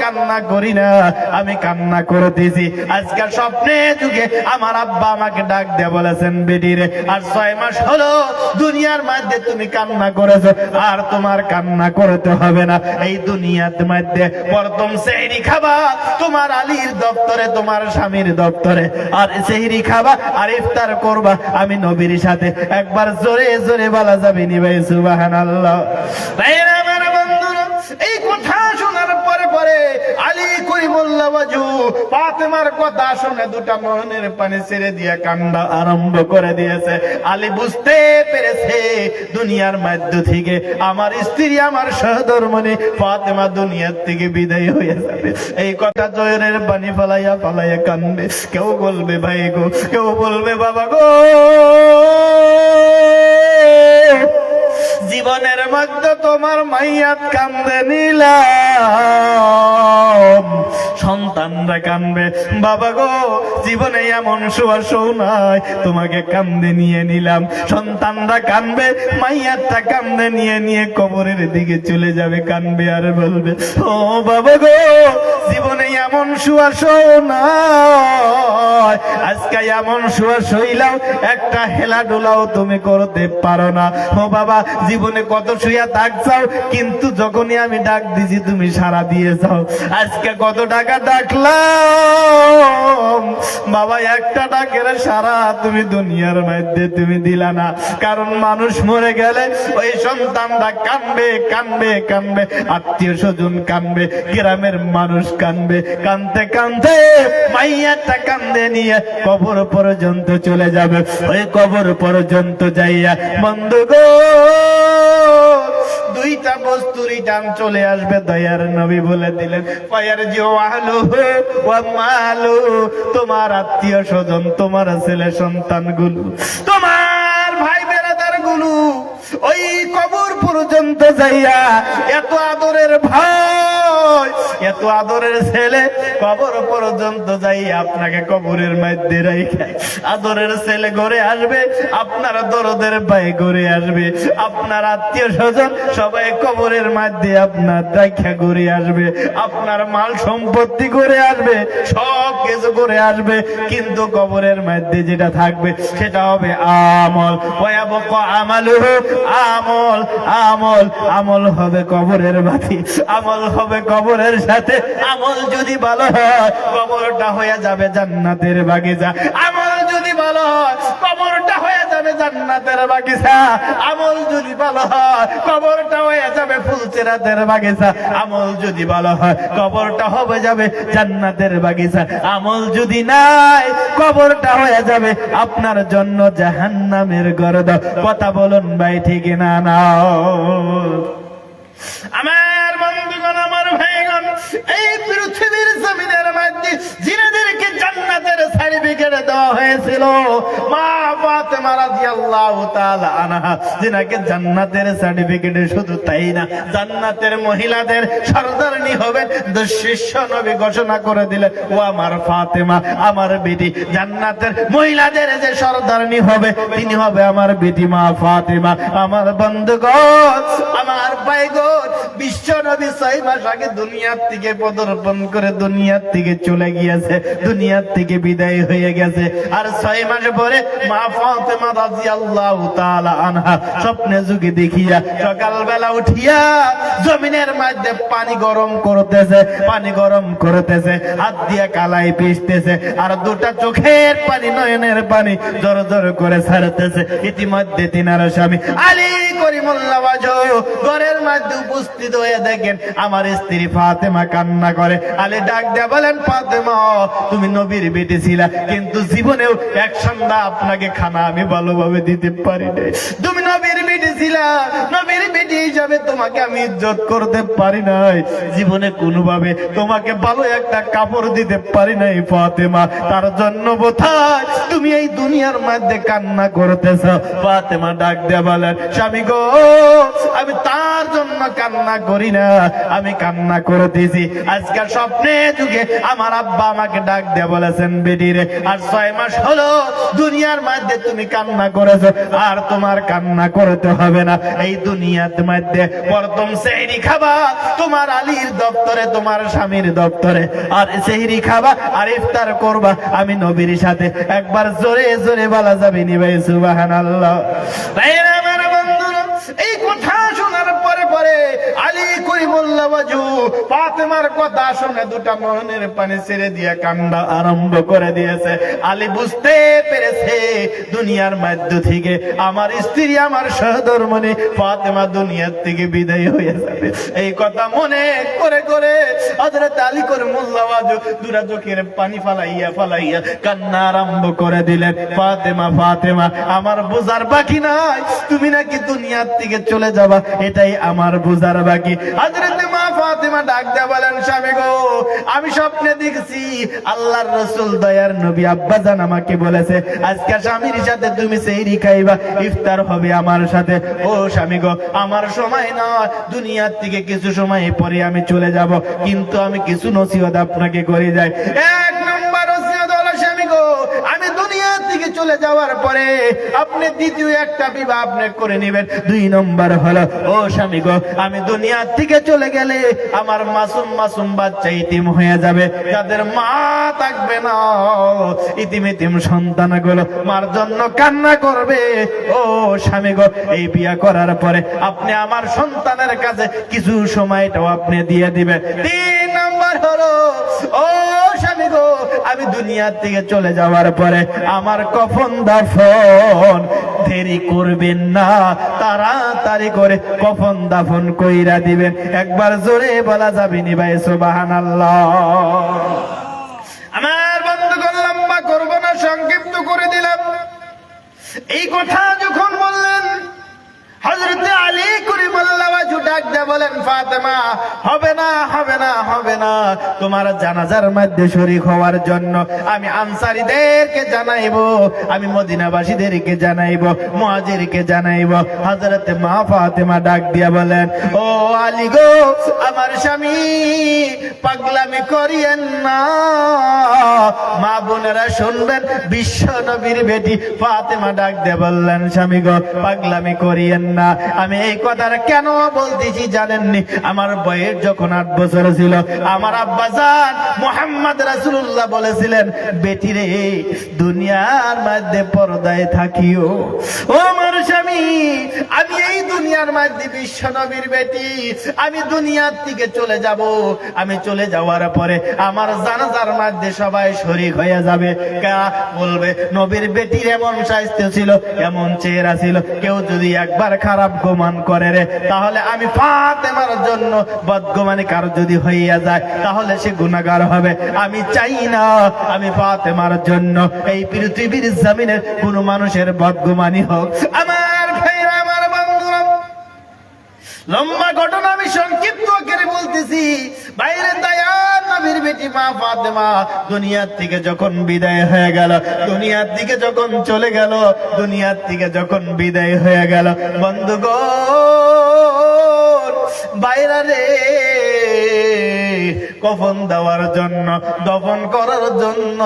কান্না করি না, আমি কান্না করতেছি আজকে স্বপ্নে যুগে আমার আব্বা আমাকে ডাক দিয়ে বলেছেন বেটিরে আর ছয় মাস হলো দুনিয়ার মধ্যে তুমি কান্না করেছ, আর তোমার কান্না করতে হবে না। এই দুনিয়ার মধ্যে প্রথম সেহরি খাবা, তোমার আলীর দপ্তরে, তোমার স্বামীর দপ্তরে। আর সেহরি খাবা, আর ইফতার করবা, আমি নবীর সাথে একবার জোরে জোরে বলা যাবে নি ভাই সুবাহান আল্লাহ আমার বন্ধুরা এই কথা শোনার পরে পরে আলী করিমুল্লাহ কথা শুনে দুটা বুঝতে পেরেছে আমার স্ত্রী, আমার ফাতেমা দুনিয়ার থেকে বিদায় হয়ে যাবে। এই কথা জয়ের পানি ফালাইয়া ফালাইয়া কান্দবে কেউ বলবে, ভাই গো, কেউ বলবে, বাবা গো। জীবনের মধ্যে তোমার মাইয়াত কান্দে নিলাম। সন্তানরা কানবে, বাবা গো, জীবনে এমন সুয়াশও নাই, তোমাকে কান্দে নিয়ে নিলাম। সন্তানরা কানবে, মাইয়াতটা কান্দে নিয়ে নিয়ে কবরের দিকে চলে যাবে। কানবে আর বলবে, ও বাবা গো, জীবনে এমন সুয়াশও নাই, আজকে এমন সুয়াশ হইলাম একটা হেলাডোলাও তুমি করতে পারো না। ও বাবা, জীবনে কত শুয়া ডাক চাও, কিন্তু যখনই আমি ডাক দিছি, তুমি সারা দিয়ে যাও। আজকে কত টাকা ডাকলাম? বাবা, একটা ডাকের সারা তুমি দুনিয়ার মধ্যে তুমি দিলা না। কারণ মানুষ মরে গেলে ওই সন্তানরা কানবে কানবে কানবে আত্মীয় স্বজন কানবে গ্রামের মানুষ কানবে কানতে কানতে মাইয়াটা কান্দে নিয়ে কবর পর্যন্ত চলে যাবে। ওই কবর পর্যন্ত যাইয়া বন্ধু গো দুইটা বস্তুরই দাম চলে আসবে, দয়ার নবী বলে দিলেন পায়ার যে আলো ও মালো, তোমার আত্মীয় স্বজন, তোমার ছেলে সন্তানগুলো তোমার ভাই বেড়াদারগুলো ওই কবর পর্যন্ত যাইয়া এত আদরের ভাই এত আদরের ছেলে, কবর পর্যন্ত যাই আপনাকে কবরের মধ্যে রেখে। আদরের ছেলে ঘরে আসবে, আপনার দরদের ভাই ঘরে আসবে, আপনার আত্মীয় স্বজন সবাই কবরের মধ্যে আপনার দেখা ঘুরে আসবে, আপনার মাল সম্পত্তি করে আসবে, সব কিছু করে আসবে, কিন্তু কবরের মধ্যে যেটা থাকবে সেটা হবে আমল। আমল আমল আমল হবে কবরের বাতি আমল হবে কবরের সাথে আমল যদি ভালো হয়, কবরটা হয়ে যাবে জান্নাতের বাগিচা। আমল যদি ভালো হয়, কবরটা হয়ে যাবে জান্নাতের বাগিচা। আমল যদি ভালো হয়, কবরটা হয়ে যাবে ফুলচেরাতের বাগিচা। আমল যদি ভালো হয়, কবরটা হবে যাবে জান্নাতের বাগিচা। আমল যদি নাই, কবরটা হয়ে যাবে আপনার জন্য জাহান্নামের গরদ। কথা বলুন ভাই, ঠিক না না? আমার এই পৃথিবীর জমিনের মধ্যে জিনেদেরকে জান্নাতের সার্টিফিকেট দেওয়া হয়েছিল। মা ফাতেমা রাদিয়াল্লাহু হবে, তিনি হবে আমার মা ফাতেমা। আমার আমার বিশ্ব নবী ছয় মাস আগে দুনিয়ার থেকে পদার্পণ করে দুনিয়ার থেকে চলে গিয়েছে, দুনিয়ার থেকে বিদায় হয়ে গেছে। আর ছয় মাস পরে মা ফাতেমা ইতিমধ্যে তিনার স্বামী আলী করিমুল্লাহ ঘরের মধ্যে উপস্থিত হয়ে দেখেন আমার স্ত্রী ফাতেমা কান্না করে। আলী ডাক দেয়া বলেন, ফাতেমা, তুমি নবীর বেটে ছিলা, কিন্তু জীবনেও এক সন্ধ্যা আপনাকে খানা আমি ভালোভাবে দিতে পারি নাই। তুমি নবীর বেটে ছিলা, নবীর বেটে হিসাবে তোমাকে আমি ইজ্জত করতে পারি নাই। জীবনে কোনোভাবে তোমাকে ভালো একটা কাপড় দিতে পারি নাই, ফাতেমা। তার জন্য বোধহয় তুমি এই দুনিয়ার মধ্যে কান্না করতেছ। ফাতেমা ডাক দেয়া বলেন, স্বামী গো, আমি তার জন্য কান্না করি না। আমি কান্না করতেছি। আজকাল স্বপ্নে যুগে আমার আব্বা আমাকে ডাক দেয়া বলেছেন বেডিরে আর ছয় মাস হলো দুনিয়ার মধ্যে তুমি কান্না করেছ, আর তোমার কান্না করতে হবে না। এই দুনিয়ার মধ্যে প্রথম সেহরি খাবা, তোমার আলীর দপ্তরে, তোমার স্বামীর দপ্তরে। আর সেহরি খাবা, আর ইফতার করবা, আমি নবীর সাথে। একবার জোরে জোরে বলা যাবে নি ভাই সুবাহান আল্লাহ এই কথা শোনার পরে পরে আলী করিমুল্লাহ ফাতেমার কথা শুনে দুটা মনের পানি ছেড়ে দিয়ে কান্না আরম্ভ করে দিয়েছে। আলী বুঝতে পেরেছে দুনিয়ার মধ্য থেকে আমার স্ত্রী, আমার সহধর্মণি ফাতেমা দুনিয়ার থেকে বিদায় হয়ে যাবে। এই কথা মনে করে করে হযরত আলী করিমুল্লাহ বাজু দুরা চোখের পানি ফালাইয়া ফালাইয়া কান্না আরম্ভ করে দিলেন। ফাতেমা ফাতেমা, আমার বোঝার বাকি নাই। তুমি নাকি দুনিয়ার থেকে চলে যাবা? এটাই আমার বোঝার বাকি। হযরত মা ফাতেমা ডাক দেয়া বলেন, স্বামী গো, আমি স্বপ্নে দেখছি আল্লাহর রাসূল দয়ার নবী আব্বাজান আমাকে বলেছে, আজকে স্বামীর সাথে তুমি সেইরি খাইবা, ইফতার হবে আমার সাথে। ও স্বামী গো, আমার সময় নয় দুনিয়ার থেকে কিছু সময় পরে আমি চলে যাব, কিন্তু আমি কিছু নসিহত আপনাকে করে যাই। এক চলে যাওয়ার পরে আপনি দ্বিতীয় একটা বিবাহ আপনি করে নেবেন। দুই নম্বর হলো, ও স্বামী গো, আমি দুনিয়ার থেকে চলে গেলে আমার মাসুম মাসুম বাচ্চা ইতিম হয়ে যাবে। যাদের মা থাকবে না। ইতিম ইতিম সন্তানগুলো মার জন্য কান্না করবে। ও স্বামী গো, এই বিয়া করার পরে আপনি আমার সন্তানের কাছে কিছু সময়টাও আপনি দিয়ে দিবেন। তিন নম্বর হলো, ও আমি দুনিয়ার থেকে চলে যাওয়ার পরে আমার কফন দাফন দেরি করবেন না, তাড়াতাড়ি করে কফন দাফন কইরা দিবেন। একবার জোরে বলা যাবে নি ভাই সুবাহান আমার বন্ধুগণ, লম্বা করব না, সংক্ষিপ্ত করে দিলাম। এই কথা যখন বললেন হজরত আলী করিমুল্লাহু ডাক দিয়ে বলেন, ফাতেমা, হবে না হবে না হবে না। তোমার জানাজার মধ্যে শরীক হওয়ার জন্য আমি আনসারীদেরকে জানাইবো, আমি মদিনাবাসীদেরকে জানাইবো মুহাজিরকে জানাইবো। হযরত মা ফাতেমা ডাক দিয়া বলেন, ও আলী গো, আমার স্বামী, পাগলামি করিয়েন না। মা বোনেরা শুনবেন, বিশ্ব নবীর বেটি ফাতেমা ডাক দিয়ে বললেন, স্বামী গো, পাগলামি করিয়েন না। আমি এই কথাটা কেন বলতেছি জানেননি? আমার বয়স যখন আট বছর ছিল, আমার আব্বাজান মোহাম্মদ রাসুল্লাহ বলেছিলেন, বেটি রে, দুনিয়ার মধ্যে পর্দায় থাকিও। ও আমার আমি এই দুনিয়ার মধ্যে বিশ্ব নবীর বেটি। আমি দুনিয়ার চলে যাব। আমি চলে যাওয়ার পরে আমার জানাজার মধ্যে সবাই শরীক হয়ে যাবে। কা বলবে, নবীর বেটির এমন স্বাস্থ্য ছিল, এমন চেহারা ছিল। কেউ যদি একবার খারাপ গোমান করে রে, তাহলে আমি ফাতেমার জন্য বদগোমানি কারও যদি হইয়া যায়, তাহলে সে গুণাগার হবে। আমি চাই না, আমি ফাতেমার জন্য। এই পৃথিবীর জমিনে কোন মানুষের বদগুমানি হোক। লম্বা ঘটনা আমি সংক্ষিপ্ত করে বলতেছি। বাইরে দয়ার নবীর বেটি মা ফাতেমা দুনিয়ার থেকে যখন বিদায় হয়ে গেল, দুনিয়ার দিকে যখন চলে গেল, দুনিয়ার থেকে যখন বিদায় হয়ে গেল, বন্ধুগণ, বাইরা রে। কফন দেওয়ার জন্য, দফন করার জন্য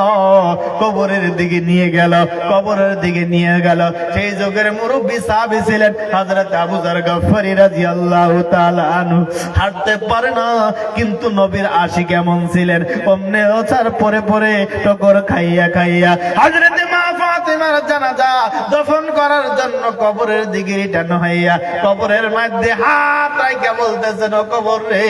কবরের দিকে নিয়ে গেল, কবরের দিকে নিয়ে গেল। সেই যুগের মুরব্বী সাহাবী ছিলেন হযরত আবু যার গফফারি রাদিয়াল্লাহু তাআলা আনহু। হাঁটতে পারে না, কিন্তু নবীর আশিক কেমন ছিলেন। অমনে ওছার পরে পরে টকর খাইয়া খাইয়া হযরত মা ফাতেমার জানাজা, দফন করার জন্য কবরের দিকে রিটার্ন হইয়া কবরের মধ্যে হাত রাইখা বলতেছেন ও কবর রে,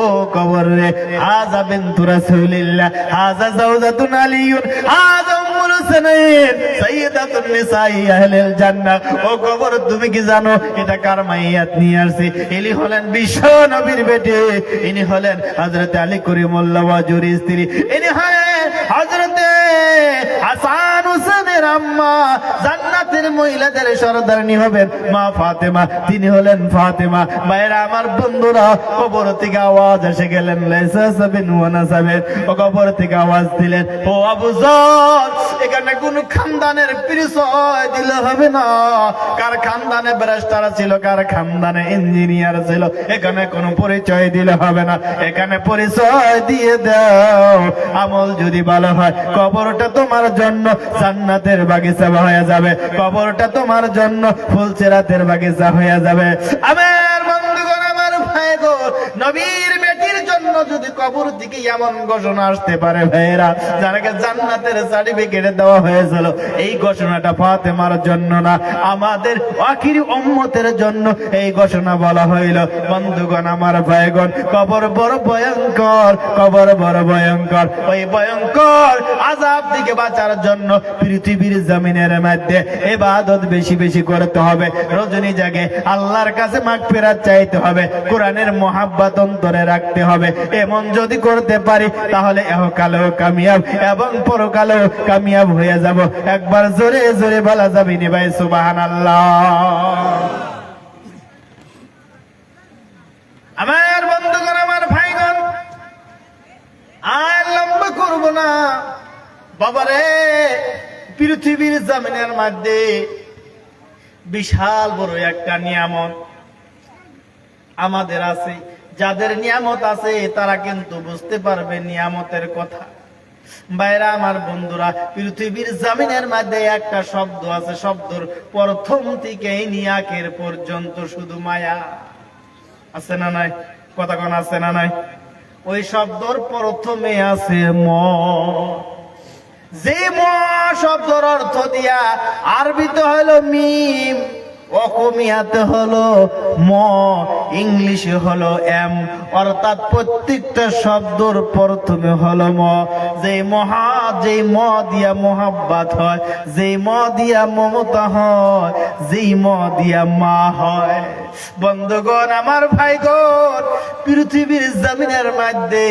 ও কবর রে, হাজা বিনতু রাসূলিল্লাহ, হাজা জাওজাতুন আলিয়ুন হাজা উম্মুল হুসাইন, সাইয়্যিদাতুন নিসাই আহলিল জান্নাহ, ও কবর তুমি কি জানো, এটা কার মাইয়াত নিয়ে আসছে? ইনি হলেন বিশ্ব নবীর বেটে, ইনি হলেন হযরত আলী করিমুল্লাহ, ওয়াজুর স্ত্রী, ইনি হলেন হযরত হাসান হুসেনের আম্মা জান্নাতের মহিলাদের সরদারনি হবেন মা ফাতেমা। তিনি হলেন ফাতেমা। ভাইরা আমার বন্ধুরা, কবর থেকে আওয়াজ এসে গেলেন কবর থেকে আওয়াজ দিলেন, ও আবু এখানে কোন খানদানের পরিচয় হবে না। কার খানদানে ব্যারিস্টার ছিল, কার খানদানে ইঞ্জিনিয়ার ছিল, এখানে কোনো পরিচয় দিলে হবে না। এখানে পরিচয় দিয়ে দাও, আমল যদি ভালো হয়, কবরটা তোমার জন্য। জান্নাতের বাগিচা হয়ে যাবে। কবরটা তোমার জন্য ফুলচেরাতের বাগিচা হয়ে যাবে। আমার বন্ধুগণ, আমার ভাই নবীর বেটির যদি কবর দিকে এমন ঘোষণা আসতে পারে ভাইয়েরা। যারাকে জান্নাতের সার্টিফিকেট দেওয়া হয়েছিল, এই ঘোষণাটা ফাতেমার জন্য না, আমাদের আখিরি উম্মতের জন্য এই ঘোষণা বলা হইল। বন্ধুগণ, আমার ভাইগণ, কবর বড় ভয়ঙ্কর, কবর বড় ভয়ঙ্কর। ওই ভয়ঙ্কর আজাব থেকে বাঁচার জন্য পৃথিবীর জমিনের মধ্যে এবাদত বেশি বেশি করতে হবে। রজনী জাগে আল্লাহর কাছে মাগ ফেরাত চাইতে হবে, কোরআনের মহাব্বাত অন্তরে রাখতে হবে। এমন যদি করতে পারি, তাহলে এহকালেও কামিয়াব এবং পরকালেও কামিয়াব হয়ে যাব। একবার জোরে জোরে বলা যাবে নি ভাই সুবাহান আমার বন্ধুগণ, আমার ভাইগণ, আর লম্বা করব না। বাবারে, পৃথিবীর জমিনের মধ্যে বিশাল বড় একটা নিয়ামত আমাদের আছে। যাদের নিয়ামত আছে, তারা কিন্তু বুঝতে পারবে নিয়ামতের কথা। বাইরা আমার বন্ধুরা, পৃথিবীর জামিনের মধ্যে একটা শব্দ আছে, শব্দর প্রথম থেকে নিয়াকের পর্যন্ত শুধু মায়া। আছে না নাই? কথা কোন আছে না নাই? ওই শব্দর প্রথমে আছে ম। যে ম শব্দর অর্থ দিয়া আরবিতে হলো মিম। অকমিয়াতে হলো ম, ইংলিশে হলো এম, অর্থাৎ প্রত্যেকটা শব্দর প্রথমে হলো ম। যে মহা যে ম দিয়া মোহাব্বাত হয় যে ম দিয়া মমতা হয়, যেই ম দিয়া মা হয়। বন্ধুগণ, আমার ভাইগণ, পৃথিবীর জমিনের মধ্যে,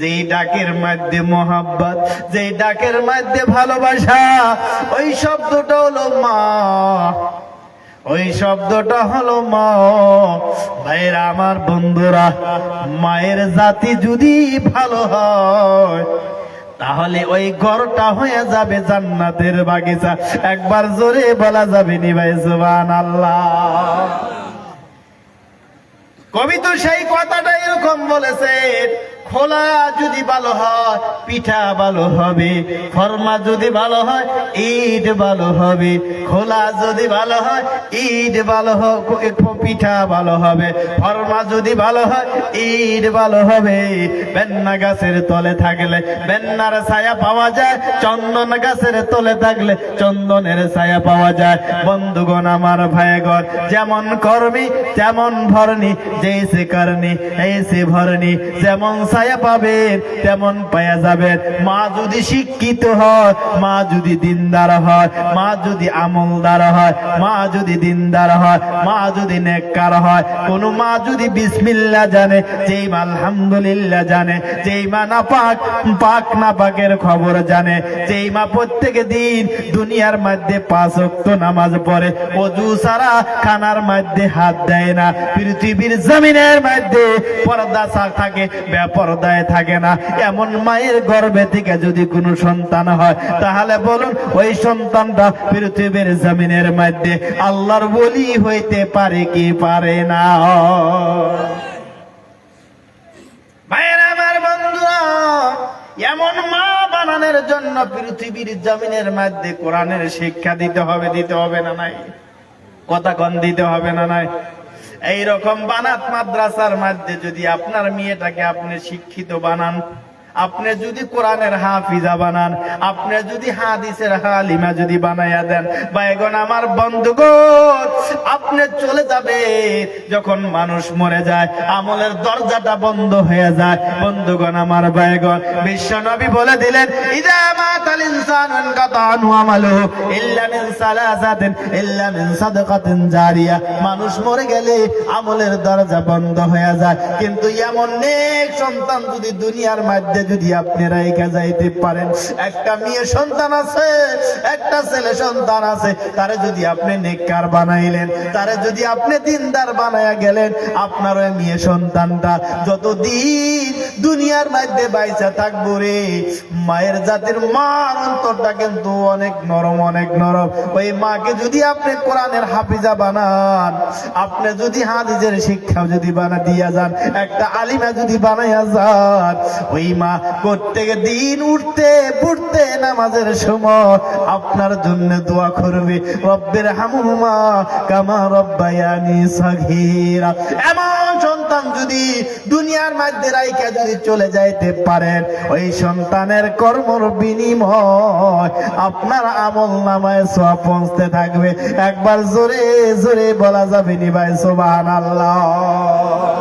যেই ডাকের মধ্যে মোহাব্বত, যেই ডাকের মধ্যে ভালোবাসা, ওই শব্দটা হলো মা। ওই শব্দটা হলো মা। ভাইরা আমার বন্ধুরা, মায়ের জাতি যদি ভালো হয়, তাহলে ওই ঘরটা হয়ে যাবে জান্নাতের বাগিচা। একবার জোরে বলা যাবে নি ভাই সুবান আল্লাহ কবি তো সেই কথাটা এরকম বলেছেন খোলা যদি ভালো হয়, পিঠা ভালো হবে, ফরমা যদি ভালো হয় ঈদ ভালো হবে, খোলা যদি ভালো হয় ঈদ ভালো হবে পিঠা ভালো হবে, ফরমা যদি ভালো হয়, ইট ভালো হবে। বেন্না গাছের তলে থাকলে বেন্নার ছায়া পাওয়া যায়, চন্দন গাছের তলে থাকলে চন্দনের ছায়া পাওয়া যায়। বন্ধুগণ, আমার ভাইগণ, যেমন কর্মী, তেমন ভরণী যেসে করনি এইসে ভরণী, যেমন ছায়া পাবেন তেমন পাওয়া যাবেন মা যদি শিক্ষিত হয়, মা যদি দিনদার হয়, মা যদি আমলদার হয়, মা যদি দিনদার হয়, মা যদি নেককার হয়, কোন মা যদি বিসমিল্লাহ জানে, যেই মা আলহামদুলিল্লাহ জানে, যেই মা না পাক পাক না পাকের খবর জানে, যেই মা প্রত্যেক দিন দুনিয়ার মধ্যে পাঁচ ওয়াক্ত নামাজ পড়ে, অজু সারা খানার মধ্যে হাত দেয় না, পৃথিবীর জমিনের মধ্যে পর্দা থাকে বেপরদায় থাকে না। এমন মায়ের গর্ভে থেকে যদি কোনো সন্তান হয়, তাহলে বলুন, ওই সন্তানটা পৃথিবীর জমিনের মধ্যে আল্লাহর বলি হইতে পারে কি পারে না? এমন মা বানানোর জন্য পৃথিবীর জমিনের মধ্যে কোরআনের শিক্ষা দিতে হবে দিতে হবে না নাই? কথা কন, দিতে হবে না নাই? এই রকম বানাত মাদ্রাসার মধ্যে যদি আপনার মেয়েটাকে আপনি শিক্ষিত বানান আপনি যদি কোরআনের হাফিজা বানান, আপনি যদি হাদিসের হালিমা যদি বানাইয়া দেন বাইগন আমার বন্ধুগণ, আপনি চলে যাবে যখন মানুষ মরে যায়, আমলের দরজাটা বন্ধ হয়ে যায়। বন্ধুগণ আমার বাইগন বিশ্ব নবী বলে দিলেন, ইদা মাতাল ইনসানু ইনকাতা আনহু আমালুহু ইল্লা মিন সালাসাতিন, ইল্লা মিন সাদাকাতিন জারিয়া। মানুষ মরে গেলে আমলের দরজা বন্ধ হয়ে যায়। কিন্তু এমন নেক সন্তান যদি দুনিয়ার মধ্যে যদি আপনি রেখে যাইতে পারেন, একটা মেয়ে সন্তান আছে, একটা ছেলে সন্তান আছে, তারে যদি আপনি নেককার বানাইলেন, তারে যদি আপনি দিনদার বানায়া গেলেন, আপনার ওই মেয়ে সন্তানটা যতদিন দুনিয়ার মধ্যে বাইচা থাকব রে, মায়ের জাতির মার অন্তরটা কিন্তু অনেক নরম অনেক নরম। ওই মাকে যদি আপনি কোরআনের হাফিজা বানান, আপনি যদি হাদিসের শিক্ষা যদি বানা দিয়া যান, একটা আলিমা যদি বানাইয়া যান, ওই মা প্রত্যেক দিন উঠতে, পড়তে নামাজের সময় আপনার জন্য দোয়া করবে, রব্বের হামুমা কামা রব্বায়ানি সাগীরা। এমন সন্তান যদি দুনিয়ার মধ্যে রাইকা যদি চলে যাইতে পারেন, ওই সন্তানের কর্মর বিনিময় আপনার আমল নামায় সব পৌঁছতে থাকবে। একবার জোরে জোরে বলা যাবে নি ভাই সোবাহান আল্লাহ